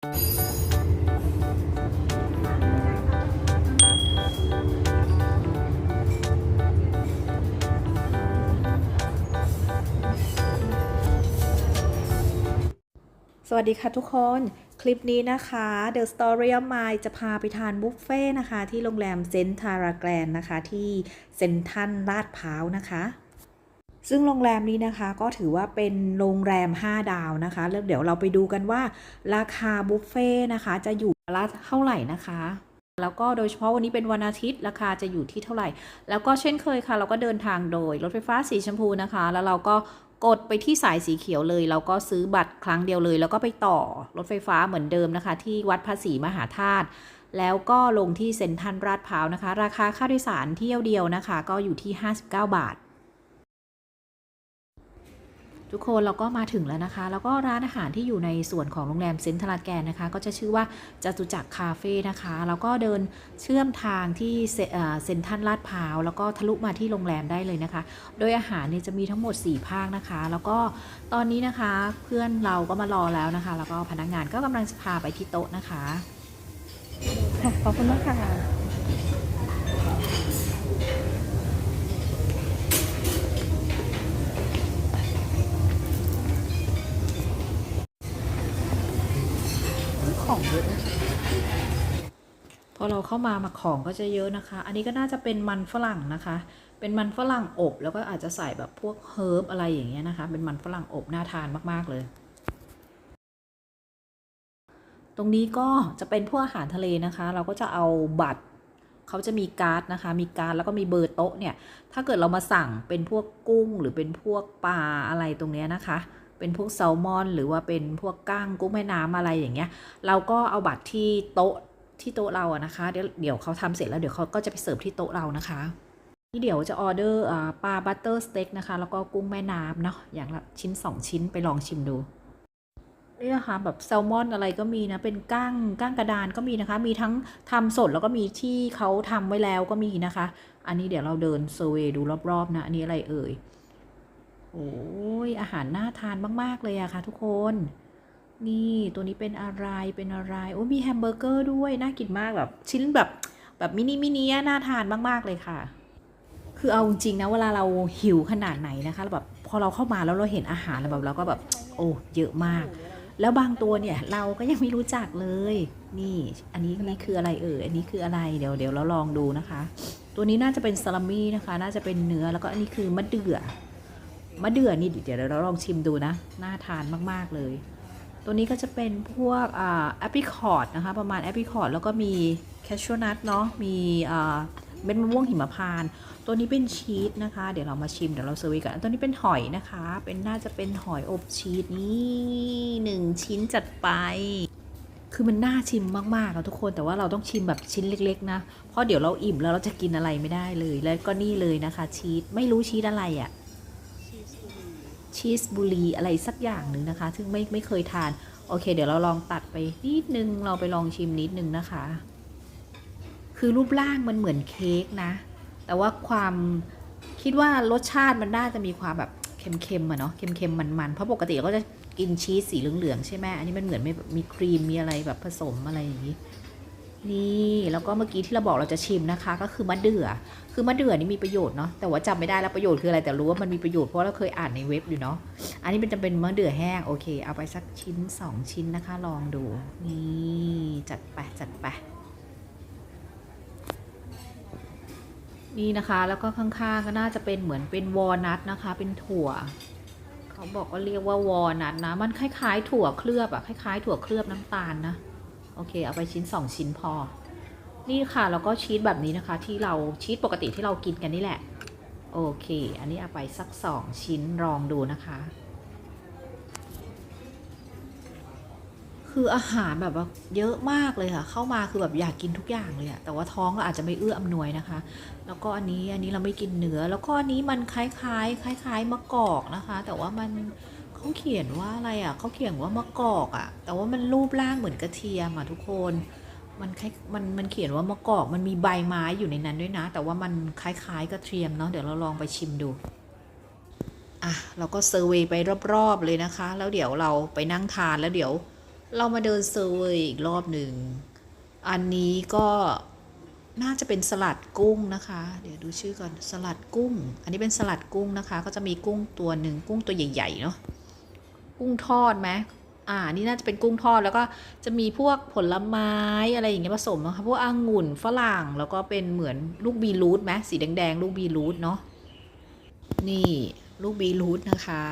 สวัสดีค่ะทุกคน คลิปนี้นะคะ The Story of Mine จะพาไปทานบุฟเฟ่ต์นะคะ ที่โรงแรมเซนทาราแกรนนะคะ ที่เซนทันลาดพร้าวนะคะ ซึ่งโรงแรมนี้นะคะก็ถือว่าเป็นโรงแรม 5 ดาวนะคะแล้วเดี๋ยวเราไปดูกันว่า ราคาบุฟเฟ่ต์นะคะจะอยู่ละเท่าไหร่นะคะ แล้วก็โดยเฉพาะวันนี้เป็นวันอาทิตย์ราคาจะอยู่ที่เท่าไหร่ แล้วก็เช่นเคยค่ะ เราก็เดินทางโดยรถไฟฟ้าสีชมพูนะคะ แล้วเราก็กดไปที่สายสีเขียวเลย เราก็ซื้อบัตรครั้งเดียวเลย แล้วก็ไปต่อรถไฟฟ้าเหมือนเดิมนะคะ ที่วัดภาษีมหาธาตุแล้วก็ลงที่เซ็นทรัลลาดพร้าวนะคะ ราคาค่าโดยสารเที่ยวเดียวนะคะ ก็อยู่ที่ 59 บาท ทุกคนเราก็มาถึงแล้วนะคะ แล้วก็ร้านอาหารที่อยู่ในส่วนของโรงแรมเซนทรัลแกนนะคะ ก็จะชื่อว่าจตุจักรคาเฟ่นะคะ แล้วก็เดินเชื่อมทางที่เซ็นทรัลลาดพร้าว แล้วก็ทะลุมาที่โรงแรมได้เลยนะคะ โดยอาหารเนี่ยจะมีทั้งหมด 4 ภาคนะคะ แล้วก็ตอนนี้นะคะเพื่อนเราก็มารอแล้วนะคะ แล้วก็พนักงานก็กำลังจะพาไปที่โต๊ะนะคะ ขอบคุณมากค่ะ ของเยอะนะพอ เราเข้ามามาของก็จะเยอะนะคะ อันนี้ก็น่าจะเป็นมันฝรั่งนะคะ เป็นมันฝรั่งอบ แล้วก็อาจจะใส่แบบพวกเฮิร์บอะไรอย่างเงี้ยนะคะ เป็นมันฝรั่งอบน่าทานมากๆเลย ตรงนี้ก็จะเป็นพวกอาหารทะเลนะคะ เราก็จะเอาบัตรเขาจะมีการ์ดนะคะ มีการ์ดแล้วก็มีเบอร์โต๊ะเนี่ย ถ้าเกิดเรามาสั่งเป็นพวกกุ้งหรือเป็นพวกปลาอะไรตรงเนี้ยนะคะ เป็นพวกแซลมอน หรือว่าเป็นพวกก้างกุ้งแม่น้ำอะไรอย่างเงี้ย เราก็เอาบัตรที่โต๊ะ ที่โต๊ะเราอะนะคะ เดี๋ยวเดี๋ยวเขาทำเสร็จแล้วเดี๋ยวเขาก็จะไปเสิร์ฟที่โต๊ะเรานะคะนี่เดี๋ยวจะออเดอร์ปลาบัตเตอร์สเต็กนะคะ แล้วก็กุ้งแม่น้ำเนาะอย่างละชิ้น 2 ชิ้นไปลองชิมดูนี่นะคะแบบแซลมอนอะไรก็มีนะเป็นก้างก้างกระดานก็มีนะคะ มีทั้งทำสดแล้วก็มีที่เขาทำไว้แล้วก็มีนะคะ อันนี้เดี๋ยวเราเดินเซอร์เวยดูรอบๆนะอันนี้อะไรเอ่ยโอ้ยอาหารน่าทานมากๆเลยอะค่ะทุกคน นี่ตัวนี้เป็นอะไรเป็นอะไร โอ้มีแฮมเบอร์เกอร์ด้วย น่ากินมากแบบ ชิ้นแบบแบบมินิมินิอะน่าทานมาก ๆ เลยค่ะ คือเอาจริงนะ เวลาเราหิวขนาดไหนนะคะแล้วแบบพอเราเข้ามาแล้วเราเห็นอาหารแล้วแบบเราก็แบบโอ้เยอะมาก แล้วบางตัวเนี่ยเราก็ยังไม่รู้จักเลย นี่ อันนี้นี่คืออะไรเอ่ยอันนี้คืออะไรเดี๋ยวเดี๋ยวเราลองดูนะคะ ตัวนี้น่าจะเป็นซาลามี่นะคะ น่าจะเป็นเนื้อแล้วก็อันนี้คือมะเดื่อมะเดื่อนี่เดี๋ยวเราลองชิมดูนะ น่าทานมากๆเลย ตัวนี้ก็จะเป็นพวกแอปริคอร์ดนะคะ ประมาณแอปริคอร์ดแล้วก็มีแคชชวนัทเนาะมีเม็ดมะม่วงหิมพานต์ตัวนี้เป็นชีสนะคะ เดี๋ยวเรามาชิมเดี๋ยวเราเซอร์วิสกัน ตัวนี้เป็นหอยนะคะ เป็นน่าจะเป็นหอยอบชีสนี่หนึ่งชิ้นจัดไป คือมันน่าชิมมากๆอะทุกคนแต่ว่าเราต้องชิมแบบชิ้นเล็ก ๆ นะ เพราะเดี๋ยวเราอิ่มแล้วเราจะกินอะไรไม่ได้เลย แล้วก็นี่เลยนะคะ ชีสไม่รู้ชีสอะไรอะ ชีสบุรีอะไรสักอย่างหนึ่งนะคะ ซึ่งไม่ไม่เคยทาน โอเค เดี๋ยวเราลองตัดไปนิดนึง เราไปลองชิมนิดนึงนะคะ คือรูปร่างมันเหมือนเค้กนะ แต่ว่าความคิดว่ารสชาติมันน่าจะมีความแบบเค็มๆอะเนาะ เค็มๆ มันๆ เพราะปกติเราก็จะกินชีสสีเหลืองๆ ใช่ไหมอันนี้มันเหมือนไม่มีครีมมีอะไรแบบผสมอะไรอย่างนี้ นี่แล้วก็เมื่อกี้ที่เราบอกเราจะชิมนะคะ ก็คือมะเดื่อ คือมะเดื่อนี่มีประโยชน์เนาะแต่ว่าจำไม่ได้แล้วประโยชน์คืออะไรแต่รู้ว่ามันมีประโยชน์เพราะเราเคยอ่านในเว็บอยู่เนาะอันนี้มันจะเป็นมะเดื่อแห้งโอเค เอาไปสักชิ้น 2 ชิ้นนะคะ ลองดูนี่จัดไปจัดไปนี่นะคะแล้วก็ข้างๆก็น่าจะเป็นเหมือนเป็นวอลนัทนะคะ เป็นถั่ว เขาบอกว่าเรียกว่าวอลนัทนะ มันคล้ายๆ ถั่วเคลือบอะคล้ายๆ ถั่วเคลือบน้ำตาลนะ โอเค เอาไปชิ้น 2 ชิ้นพอ นี่ค่ะแล้วก็ชีสแบบนี้นะคะ ที่เราชีสปกติที่เรากินกันนี่แหละ โอเค อันนี้เอาไปสัก 2 ชิ้นลองดูนะคะ คืออาหารแบบว่าเยอะมากเลยค่ะ เข้ามาคือแบบอยากกินทุกอย่างเลยอะแต่ว่าท้องเราอาจจะไม่เอื้ออำนวยนะคะ แล้วก็อันนี้อันนี้เราไม่กินเนื้อ แล้วก็อันนี้มันคล้ายๆ คล้าย ๆมะกอกนะคะ แต่ว่ามัน เขาเขียนว่าอะไรอะเขาเขียนว่ามะกอกอะ แต่ว่ามันรูปร่างเหมือนกระเทียมอะทุกคน มันคล้ายมันมันเขียนว่ามะกอก มันมีใบไม้อยู่ในนั้นด้วยนะ แต่ว่ามันคล้ายๆกระเทียมเนาะเดี๋ยวเราลองไปชิมดูอะเราก็เซอร์เวยไปรอบๆเลยนะคะ แล้วเดี๋ยวเราไปนั่งทานแล้วเดี๋ยว เรามาเดินเซอร์เวยอีกรอบหนึ่งอันนี้ก็น่าจะเป็นสลัดกุ้งนะคะ เดี๋ยวดูชื่อก่อนสลัดกุ้ง อันนี้เป็นสลัดกุ้งนะคะ ก็จะมีกุ้งตัวหนึ่งกุ้งตัวใหญ่ๆเนาะ กุ้งทอดไหมอ่า นี่น่าจะเป็นกุ้งทอดแล้วก็จะมีพวกผลไม้อะไรอย่างเงี้ยผสมนะคะพวกองุ่นฝรั่งแล้วก็เป็นเหมือนลูกบีรูทไหมสีแดงๆ ลูกบีรูทเนาะนี่ลูกบีรูทนะคะ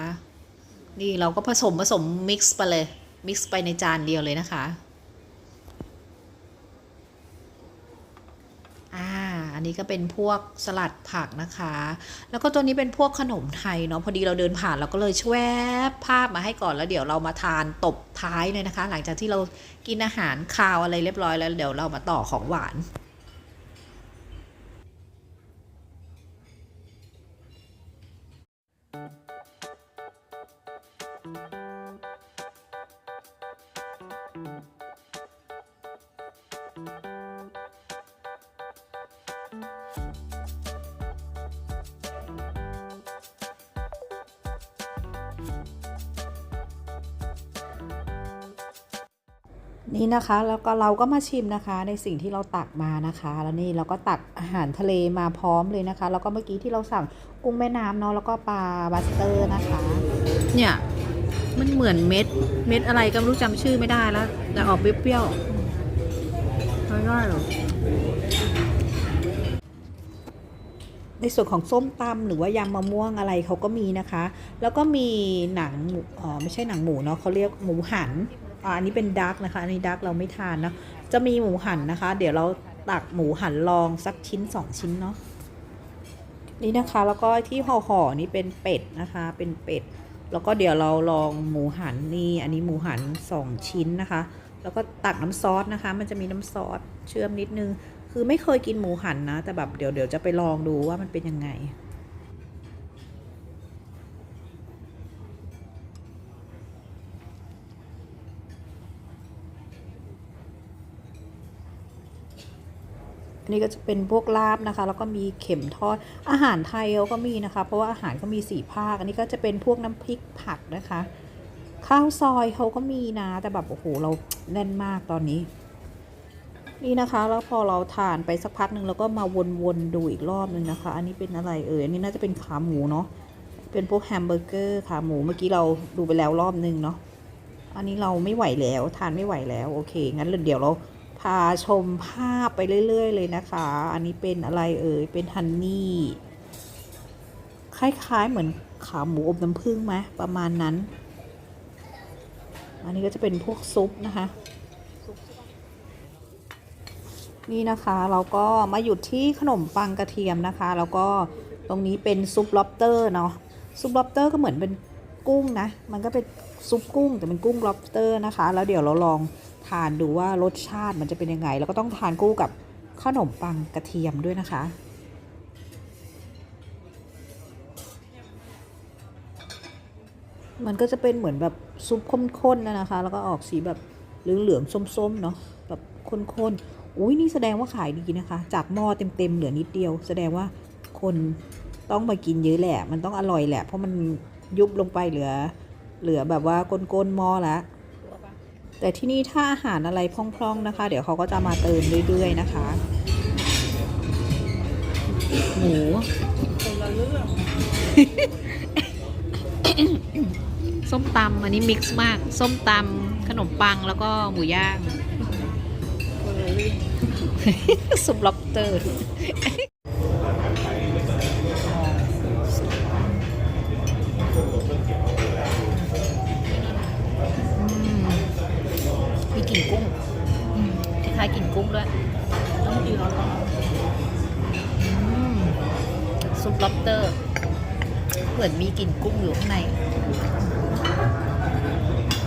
นี่เราก็ผสมผสมมิกซ์ไปเลยมิกซ์ไปในจานเดียวเลยนะคะ อันนี้ก็เป็นพวกสลัดผักนะคะ แล้วก็ตัวนี้เป็นพวกขนมไทยเนาะพอดีเราเดินผ่านเราก็เลยแวบภาพมาให้ก่อนแล้วเดี๋ยวเรามาทานตบท้ายเลยนะคะ หลังจากที่เรากินอาหารคาวอะไรเรียบร้อยแล้วเดี๋ยวเรามาต่อของหวาน นี่นะคะแล้วก็เราก็มาชิมนะคะ ในสิ่งที่เราตักมานะคะ แล้วนี่เราก็ตักอาหารทะเลมาพร้อมเลยนะคะ แล้วก็เมื่อกี้ที่เราสั่งกุ้งแม่น้ำเนาะแล้วก็ปลาบัสเตอร์นะคะ เนี่ยมันเหมือนเม็ด เม็ดอะไรก็ไม่รู้จำชื่อไม่ได้แล้ว แต่ออกเปรี้ยวๆอร่อยในส่วนของส้มตำหรือว่ายำมะม่วงอะไรเขาก็มีนะคะ แล้วก็มีหนังหมูอ๋อไม่ใช่หนังหมูเนาะเขาเรียกหมูหัน อ่าอันนี้เป็นดักนะคะอันนี้ดักเราไม่ทานนะจะมีหมูหันนะคะ เดี๋ยวเราตักหมูหันลองสักชิ้นสองชิ้นเนาะนี่นะคะแล้วก็ที่ห่อห่อๆนี่เป็นเป็ดนะคะ เป็นเป็ด แล้วก็เดี๋ยวเราลองหมูหันนี่ อันนี้หมูหันสองชิ้นนะคะ แล้วก็ตักน้ำซอสนะคะ มันจะมีน้ำซอสเชื่อมนิดนึง คือไม่เคยกินหมูหันนะ แต่แบบเดี๋ยวเดี๋ยวจะไปลองดูว่ามันเป็นยังไง อันนี้ก็จะเป็นพวกลาบนะคะ แล้วก็มีเข็มทอด อาหารไทยเขาก็มีนะคะ เพราะว่าอาหารเขามีสี่ภาค อันนี้ก็จะเป็นพวกน้ำพริกผักนะคะ ข้าวซอยเขาก็มีนะ แต่แบบโอ้โหเราแน่นมากตอนนี้ นี่นะคะ แล้วพอเราทานไปสักพักหนึ่งเราก็มาวนๆดูอีกรอบหนึ่งนะคะ อันนี้เป็นอะไรเอ่ย อันนี้น่าจะเป็นขาหมูเนาะ เป็นพวกแฮมเบอร์เกอร์ขาหมู เมื่อกี้เราดูไปแล้วรอบนึงเนาะ อันนี้เราไม่ไหวแล้วทานไม่ไหวแล้วโอเค งั้นเดี๋ยวเรา พาชมภาพไปเรื่อย ๆ เลยนะคะ อันนี้เป็นอะไรเอ่ย เป็นฮันนี่ คล้าย ๆ เหมือนขาหมูอบน้ำผึ้งไหมประมาณนั้น อันนี้ก็จะเป็นพวกซุปนะคะ นี่นะคะเราก็มาหยุดที่ขนมปังกระเทียมนะคะ แล้วก็ตรงนี้เป็นซุปล็อบสเตอร์เนาะ ซุปล็อบสเตอร์ก็เหมือนเป็นกุ้งนะ มันก็เป็นซุปกุ้งแต่เป็นกุ้งล็อบสเตอร์นะคะ แล้วเดี๋ยวเราลอง ทานดูว่ารสชาติมันจะเป็นยังไง แล้วก็ต้องทานคู่กับขนมปังกระเทียมด้วยนะคะ มันก็จะเป็นเหมือนแบบซุปข้นๆนะนะคะ แล้วก็ออกสีแบบเหลืองๆส้มๆเนาะแบบข้นๆอุ้ยนี่แสดงว่าขายดีนะคะ จากหม้อเต็มๆเหลือนิดเดียว แสดงว่าคนต้องมากินเยอะแหละ มันต้องอร่อยแหละ เพราะมันยุบลงไปเหลือ เหลือแบบว่าก้นๆหม้อละ แต่ที่นี่ถ้าอาหารอะไรพร่องๆนะคะ เดี๋ยวเขาก็จะมาเติมเรื่อยๆนะคะหมูส้มตำอันนี้มิกซ์มาก ส้มตำขนมปังแล้วก็หมูย่างซุปล็อบสเตอร์ ด้วยต้องกินร้อนๆซุปล็อบเตอร์ เหมือนมีกลิ่นกุ้งอยู่ข้างใน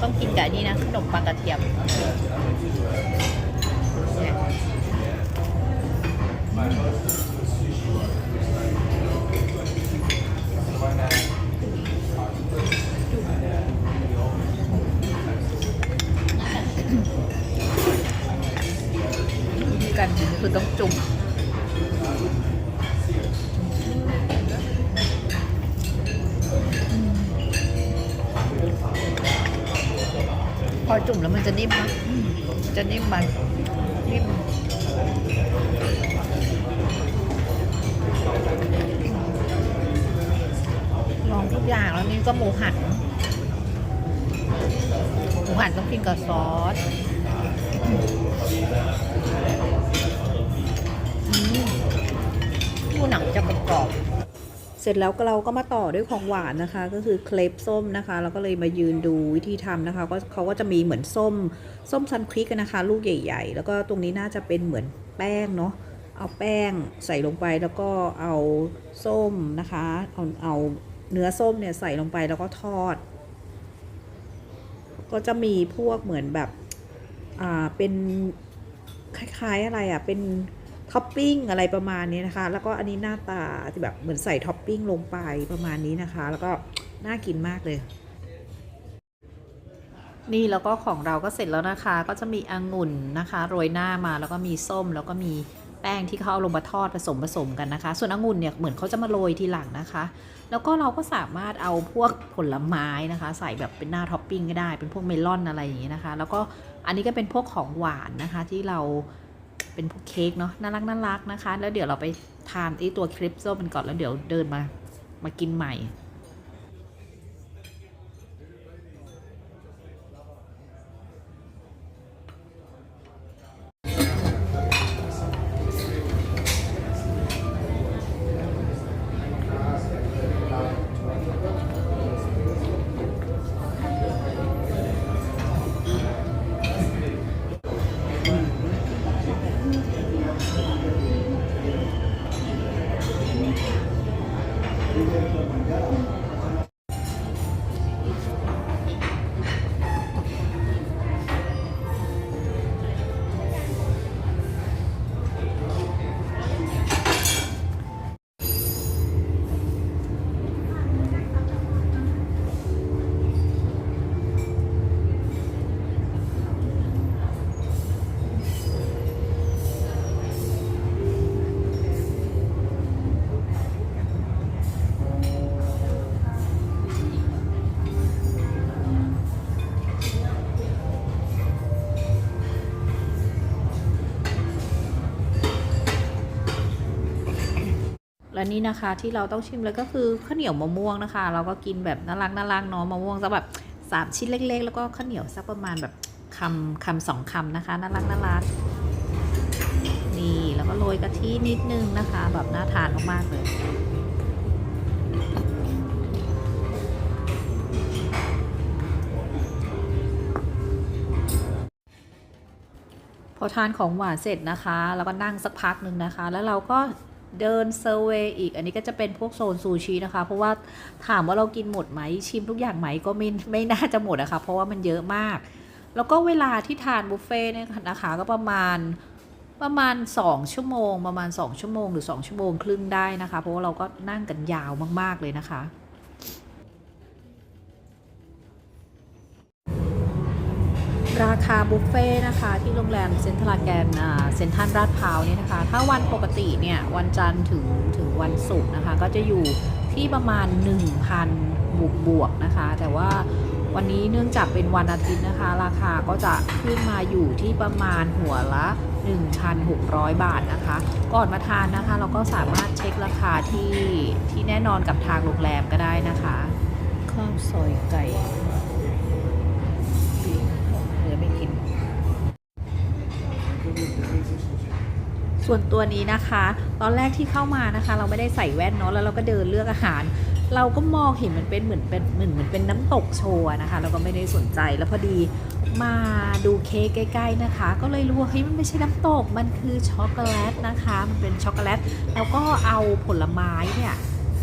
ต้องกินกับนี้นะขนมปังกระเทียมเนี่ย การกินคือต้องจุ่มพอจุ่มแล้วมันจะนิ่มนะจะนิ่มมันนิ่มลองทุกอย่างแล้วนี่ก็หมูหันหมูหันต้องกินกับซอส อืมผู้หนังจะกรอบเสร็จแล้วเราก็มาต่อด้วยของหวานนะคะ ก็คือเคลปส้มนะคะ แล้วก็เลยมายืนดูวิธีทำนะคะก็เขาก็จะมีเหมือนส้ม ส้มซันคริกนะคะ ลูกใหญ่ ๆ แล้วก็ตรงนี้น่าจะเป็นเหมือนแป้งเนาะเอาแป้งใส่ลงไปแล้วก็เอาส้มนะคะเอาเอาเนื้อส้มเนี่ยใส่ลงไปแล้วก็ทอด ก็จะมีพวกเหมือนแบบอ่าเป็นคล้ายๆอะไรอะเป็น ท็อปปิ้งอะไรประมาณนี้นะคะ แล้วก็อันนี้หน้าตาที่แบบเหมือนใส่ท็อปปิ้งลงไปประมาณนี้นะคะ แล้วก็น่ากินมากเลย นี่แล้วก็ของเราก็เสร็จแล้วนะคะ ก็จะมีองุ่นนะคะโรยหน้ามาแล้วก็มีส้มแล้วก็มีแป้งที่เขาเอาลงมาทอดผสมผสมกันนะคะ ส่วนองุ่นเนี่ยเหมือนเขาจะมาโรยทีหลังนะคะ แล้วก็เราก็สามารถเอาพวกผลไม้นะคะ ใส่แบบเป็นหน้าท็อปปิ้งก็ได้ เป็นพวกเมลอนอะไรอย่างเงี้ยนะคะ แล้วก็อันนี้ก็เป็นพวกของหวานนะคะที่เรา เป็นพวกเค้กเนาะน่ารักน่ารักนะคะ แล้วเดี๋ยวเราไปทานไอ้ตัวคลิปโซ่มันก่อนแล้วเดี๋ยวเดินมามากินใหม่ และนี่นะคะที่เราต้องชิมเลยก็คือข้าวเหนียวมะม่วงนะคะ เราก็กินแบบน่ารักน่ารักเนาะมะม่วงสักแบบสามชิ้นเล็ก ๆ แล้วก็ข้าวเหนียวสักประมาณแบบคำคำสองคำนะคะน่ารักน่ารักนี่แล้วก็โรยกะทินิดนึงนะคะ แบบน่าทานมากๆเลยพอทานของหวานเสร็จนะคะ แล้วก็นั่งสักพักหนึ่งนะคะ แล้วเราก็ เดินเซอร์เวย์อีก อันนี้ก็จะเป็นพวกโซนซูชินะคะ เพราะว่าถามว่าเรากินหมดไหมชิมทุกอย่างไหมก็ไม่ไม่น่าจะหมดนะคะเพราะว่ามันเยอะมาก แล้วก็เวลาที่ทานบุฟเฟ่เนี่ยนะคะก็ประมาณประมาณ 2 ชั่วโมง ประมาณ 2 ชั่วโมงหรือ 2 ชั่วโมงครึ่งได้นะคะ เพราะว่าเราก็นั่งกันยาวมาก ๆ เลยนะคะ ราคาบุฟเฟ่ต์นะคะที่โรงแรมเซ็นทรัลแกนเซ็นทรัลลาดพร้าวเนี่ยนะคะ ถ้าวันปกติเนี่ยวันจันทร์ถึงถึงวันศุกร์นะคะ ก็จะอยู่ที่ประมาณ 1,000 บวกบวกนะคะ แต่ว่าวันนี้เนื่องจากเป็นวันอาทิตย์นะคะ ราคาก็จะขึ้นมาอยู่ที่ประมาณหัวละ 1,600 บาทนะคะ ก่อนมาทานนะคะ เราก็สามารถเช็คราคาที่ที่แน่นอนกับทางโรงแรมก็ได้นะคะ ข้าวซอยไก่ ส่วนตัวนี้นะคะ ตอนแรกที่เข้ามานะคะ เราไม่ได้ใส่แว่นเนาะแล้วเราก็เดินเลือกอาหาร เราก็มองเห็นมันเป็นเหมือนเป็นเหมือนเหมือนเป็นน้ำตกโชว์นะคะ เราก็ไม่ได้สนใจแล้วพอดีมาดูเค้กใกล้ๆนะคะ ก็เลยรู้ว่าเฮ้ยมันไม่ใช่น้ำตกมันคือช็อกโกแลตนะคะ มันเป็นช็อกโกแลตแล้วก็เอาผลไม้เนี่ย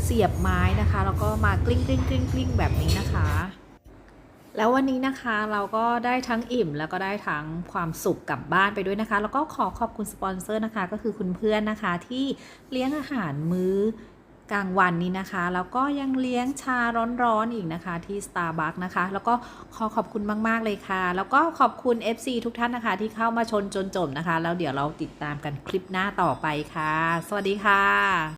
เสียบไม้นะคะ แล้วก็มากลิ้งกลิ้งกลิ้งกลิ้งแบบนี้นะคะ แล้ววันนี้นะคะเราก็ได้ทั้งอิ่มแล้วก็ได้ทั้งความสุขกลับบ้านไปด้วยนะคะ แล้วก็ขอขอบคุณสปอนเซอร์นะคะ ก็คือคุณเพื่อนนะคะที่เลี้ยงอาหารมื้อกลางวันนี้นะคะ แล้วก็ยังเลี้ยงชาร้อนๆอีกนะคะที่ Starbucks นะคะ แล้วก็ขอขอบคุณมาก ๆ เลยค่ะ แล้วก็ขอบคุณ FC ทุกท่านนะคะ ที่เข้ามาชนจนจบนะคะ แล้วเดี๋ยวเราติดตามกันคลิปหน้าต่อไปค่ะ สวัสดีค่ะ